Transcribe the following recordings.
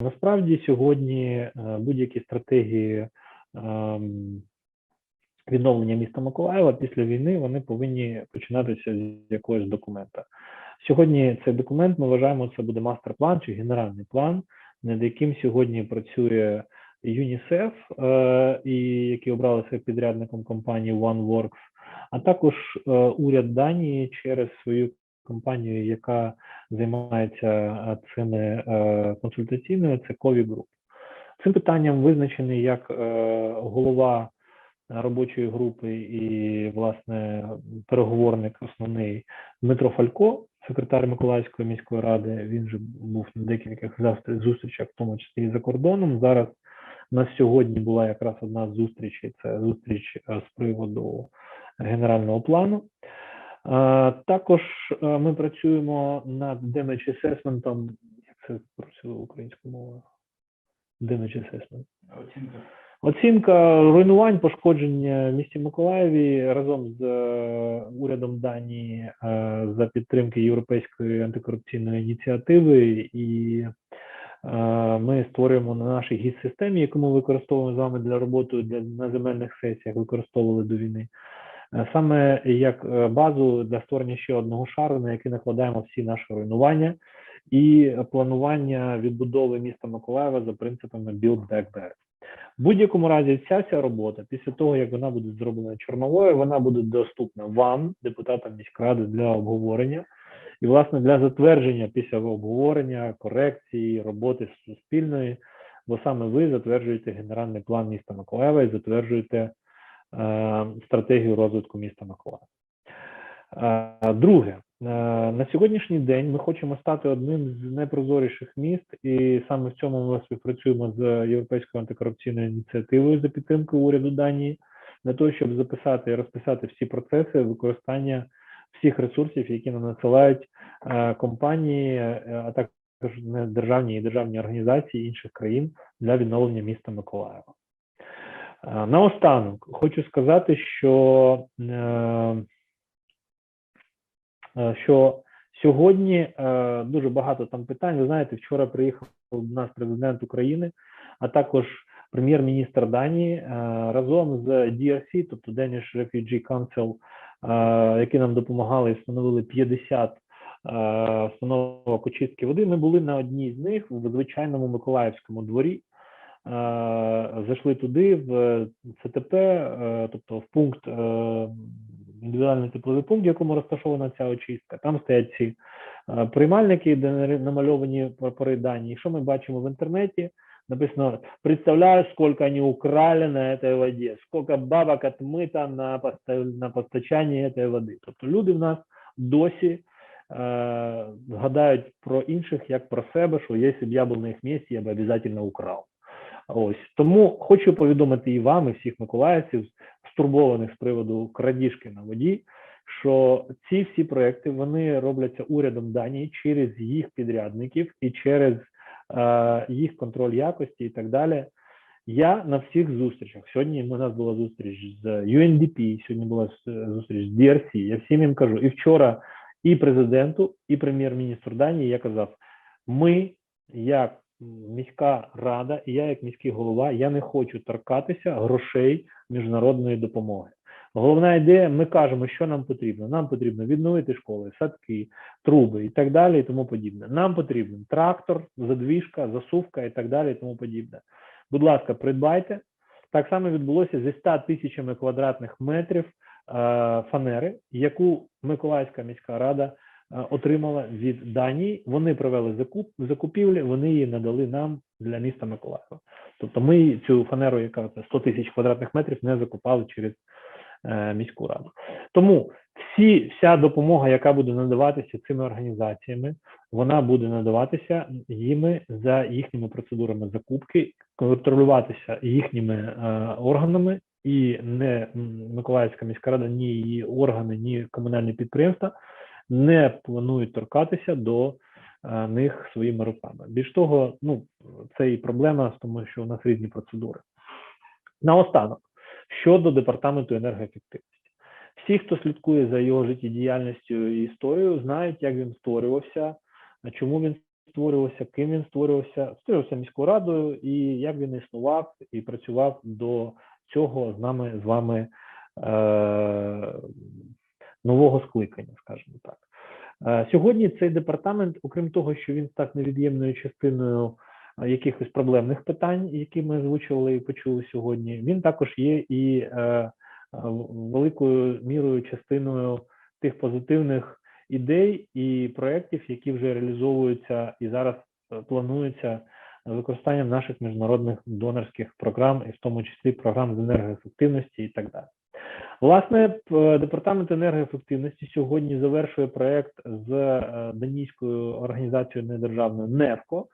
Насправді сьогодні е, будь-які стратегії ем, відновлення міста Миколаєва після війни вони повинні починатися з якогось документа. Сьогодні цей документ ми вважаємо, це буде мастер-план чи генеральний план, над яким сьогодні працює ЮНІСЕФ, е, і які обралися підрядником компанії OneWorks, а також е, уряд Данії через свою компанію, яка займається е, цими е, консультаційною, це Кові Груп. Цим питанням визначений як е, голова робочої групи і, власне, переговорник основний Дмитро Фалько, секретар Миколаївської міської ради. Він же був на декількох зустрічах, в тому числі і за кордоном. Зараз у нас сьогодні була якраз одна з зустрічей. Це зустріч з приводу генерального плану. Е, Також е, ми працюємо над damage assessment, як це працює українською мовою? Damage assessment. Оцінка. Оцінка руйнувань, пошкодження в місті Миколаєві разом з е, урядом Данії за підтримки Європейської антикорупційної ініціативи, і ми створюємо на нашій гіс-системі, яку ми використовуємо з вами для роботи для на земельних сесіях, використовували до війни. Е, Саме як е, базу для створення ще одного шару, на який накладаємо всі наші руйнування і планування відбудови міста Миколаєва за принципами Build Back Better. В будь-якому разі, ця вся робота, після того, як вона буде зроблена чорновою, вона буде доступна вам, депутатам міськради, для обговорення. І, власне, для затвердження після обговорення, корекції, роботи суспільної, бо саме ви затверджуєте генеральний план міста Миколаєва і затверджуєте стратегію розвитку міста Миколаєва. Е, Друге, е, на сьогоднішній день ми хочемо стати одним з найпрозоріших міст, і саме в цьому ми співпрацюємо з Європейською антикорупційною ініціативою за підтримкою уряду Данії, для того, щоб записати і розписати всі процеси використання всіх ресурсів, які нам надсилають е, компанії, е, а також державні і державні організації інших країн для відновлення міста Миколаєва. Е, Наостанок хочу сказати, що е, е, що сьогодні дуже багато там питань. Ви знаєте, вчора приїхав до нас президент України, а також прем'єр-міністр Данії разом з DRC, тобто Danish Refugee Council, які нам допомагали і встановили 50 е, установок очистки води. Ми були на одній з них в звичайному Миколаївському дворі. Е, Зайшли туди в ЦТП, е, тобто в пункт е, індивідуальний тепловий пункт, в якому розташована ця очистка. Там стоять ці е, приймальники, де намальовані прапори Данії. Що ми бачимо в інтернеті? Написано: представляю, сколько они украли на этой воді, сколько бабок отмито на на постачанні этой води. Тобто люди в нас досі е, згадають про інших як про себе, що якщо б я був на їх місці, я б обов'язково украв. Ось тому хочу повідомити і вам, і всіх миколаївців, стурбованих з приводу крадіжки на воді, що ці всі проекти вони робляться урядом Данії через їх підрядників і через е, їх контроль якості і так далі. Я на всіх зустрічах. Сьогодні у нас була зустріч з UNDP, сьогодні була зустріч з DRC. Я всім їм кажу, і вчора і президенту, і прем'єр-міністру Данії я казав: ми, як міська рада, і я як міський голова, я не хочу торкатися грошей міжнародної допомоги. Головна ідея, ми кажемо, що нам потрібно. Нам потрібно відновити школи, садки, труби і так далі, і тому подібне. Нам потрібен трактор, задвіжка, засувка і так далі, і тому подібне. Будь ласка, придбайте. Так само відбулося зі 100 тисячами квадратних метрів е, фанери, яку Миколаївська міська рада отримала від Данії. Вони провели закуп закупівлі, вони її надали нам для міста Миколаєва. Тобто ми цю фанеру, яка це 100 тисяч квадратних метрів, не закупали через е, міську раду. Тому всі, вся допомога, яка буде надаватися цими організаціями, вона буде надаватися їми за їхніми процедурами закупки, контролюватися їхніми е, органами, і не Миколаївська міська рада, ні її органи, ні комунальні підприємства не планують торкатися до е, них своїми руками. Більш того, ну це і проблема, тому що у нас різні процедури. Наостанок щодо департаменту енергоефективності. Всі, хто слідкує за його життєдіяльністю і історією, знають, як він створювався, чому він створювався, ким він створювався, створювався міською радою, і як він існував і працював до цього з нами з вами е, нового скликання, скажімо так. Е, Сьогодні цей департамент, окрім того, що він став невід'ємною частиною е, якихось проблемних питань, які ми озвучували і почули сьогодні, він також є і е, великою мірою частиною тих позитивних ідей і проєктів, які вже реалізовуються і зараз плануються використанням наших міжнародних донорських програм, і в тому числі програм з енергоефективності і так далі. Власне, департамент енергоефективності сьогодні завершує проект з е, данійською організацією недержавною НЕФКО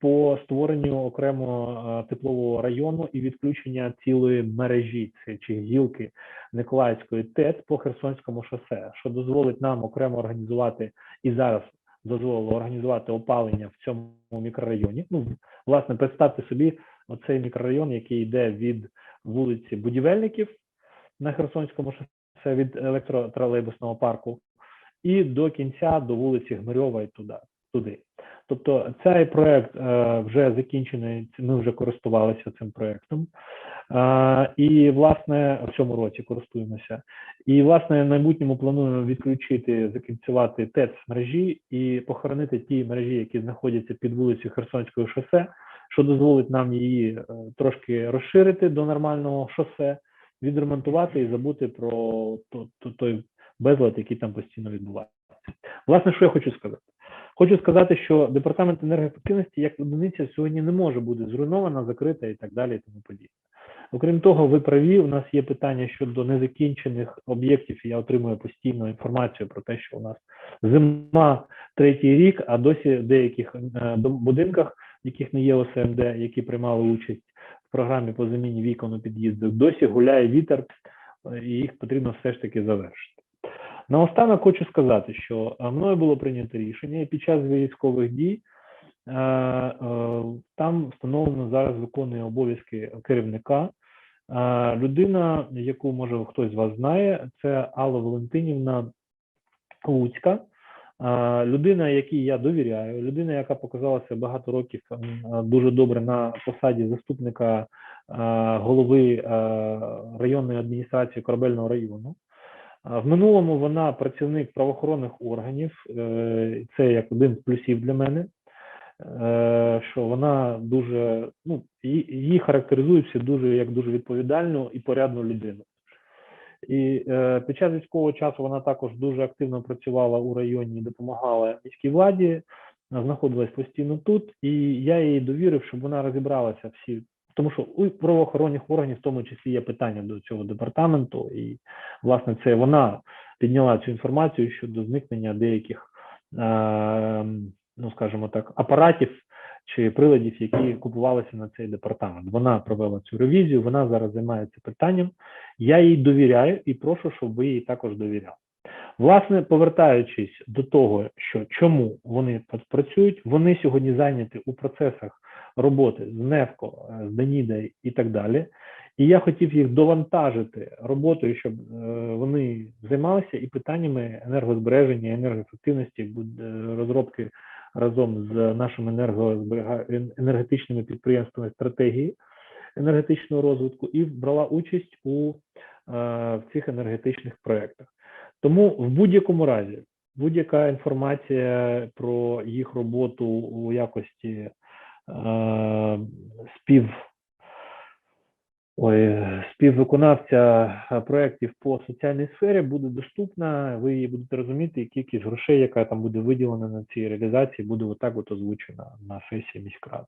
по створенню окремого е, теплового району і відключення цілої мережі чи гілки Николаївської ТЕЦ по Херсонському шосе, що дозволить нам окремо організувати і зараз дозволило організувати опалення в цьому мікрорайоні. Ну, власне, представте собі оцей мікрорайон, який йде від вулиці Будівельників на Херсонському шосе від електротролейбусного парку і до кінця до вулиці Гмирьова і туди. туди. Тобто цей проект е, вже закінчений, ми вже користувалися цим проектом. Е, і, власне, в цьому році користуємося. І, власне, в майбутньому плануємо відключити, закінцювати ТЕЦ мережі і похоронити ті мережі, які знаходяться під вулицею Херсонського шосе, що дозволить нам її е, трошки розширити до нормального шосе, відремонтувати і забути про то- то- той безлад, який там постійно відбувається. Власне, що я хочу сказати? Хочу сказати, що департамент енергоефективності як одиниця сьогодні не може бути зруйнована, закрита і так далі, і тому подібне. Окрім того, ви праві, у нас є питання щодо незакінчених об'єктів. Я отримую постійно інформацію про те, що у нас зима третій рік, а досі в деяких е, будинках, в яких не є ОСМД, які приймали участь програмі по заміні вікон у під'їздах, досі гуляє вітер, е, і їх потрібно все ж таки завершити. Наостанок хочу сказати, що е, мною було прийнято рішення і під час військових дій е, там встановлено зараз виконує обов'язки керівника. Людина, яку може хтось з вас знає, це Алла Валентинівна Луцька. Людина, якій я довіряю, людина, яка показалася багато років е, дуже добре на посаді заступника е, голови е, районної адміністрації Корабельного району. В минулому вона працівник правоохоронних органів. Це як один з плюсів для мене. Що вона дуже ну її характеризують всі дуже як дуже відповідальну і порядну людину. І е, під час військового часу вона також дуже активно працювала у районі, допомагала міській владі, е, знаходилась постійно тут, і я їй довірив, щоб вона розібралася всі, тому що у правоохоронних органів в тому числі є питання до цього департаменту, і власне це вона підняла цю інформацію щодо зникнення деяких, е, ну скажімо так, апаратів чи приладів, які купувалися на цей департамент. Вона провела цю ревізію, вона зараз займається питанням. Я їй довіряю і прошу, щоб ви їй також довіряли. Власне, повертаючись до того, що чому вони працюють, вони сьогодні зайняті у процесах роботи з НЕФКО, е, з Даніда і так далі. І я хотів їх довантажити роботою, щоб е, вони займалися і питаннями енергозбереження, енергоефективності, е, розробки разом з нашими енергозберега- енергетичними підприємствами стратегії енергетичного розвитку і брала участь у е, в цих енергетичних проєктах. Тому в будь-якому разі будь-яка інформація про їх роботу у якості е, спів ой, співвиконавця е, проєктів по соціальній сфері буде доступна. Ви її будете розуміти, і кількість грошей, яка там буде виділена на цій реалізації, буде отак от озвучена на сесії міськради.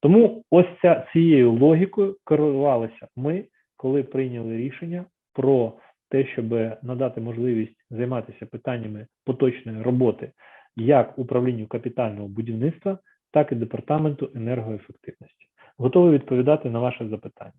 Тому ось ця цією логікою керувалися ми, коли прийняли рішення про те, щоб надати можливість займатися питаннями поточної роботи як управлінню капітального будівництва, так і департаменту енергоефективності. Готовий відповідати на ваше запитання.